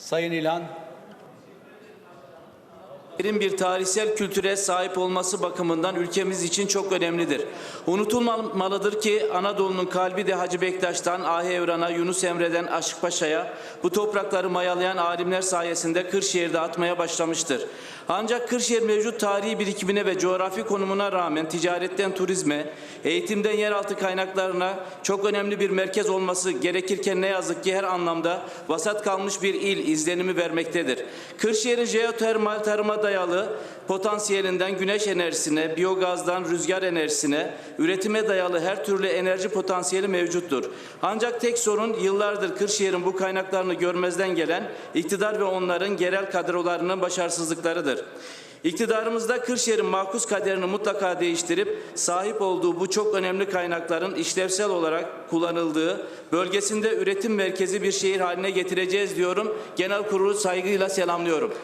Sayın İlhan. Şehrin bir tarihsel kültüre sahip olması bakımından ülkemiz için çok önemlidir. Unutulmamalıdır ki Anadolu'nun kalbi de Hacı Bektaş'tan Ahi Evran'a, Yunus Emre'den Aşık Paşa'ya bu toprakları mayalayan alimler sayesinde Kırşehir'de atmaya başlamıştır. Ancak Kırşehir mevcut tarihi birikimine ve coğrafi konumuna rağmen ticaretten turizme, eğitimden yeraltı kaynaklarına çok önemli bir merkez olması gerekirken ne yazık ki her anlamda vasat kalmış bir il izlenimi vermektedir. Kırşehir'in jeotermal tarıma dayalı potansiyelinden güneş enerjisine, biyogazdan rüzgar enerjisine, üretime dayalı her türlü enerji potansiyeli mevcuttur. Ancak tek sorun yıllardır Kırşehir'in bu kaynaklarını görmezden gelen iktidar ve onların genel kadrolarının başarısızlıklarıdır. İktidarımızda Kırşehir'in makus kaderini mutlaka değiştirip sahip olduğu bu çok önemli kaynakların işlevsel olarak kullanıldığı bölgesinde üretim merkezi bir şehir haline getireceğiz diyorum. Genel kurulu saygıyla selamlıyorum.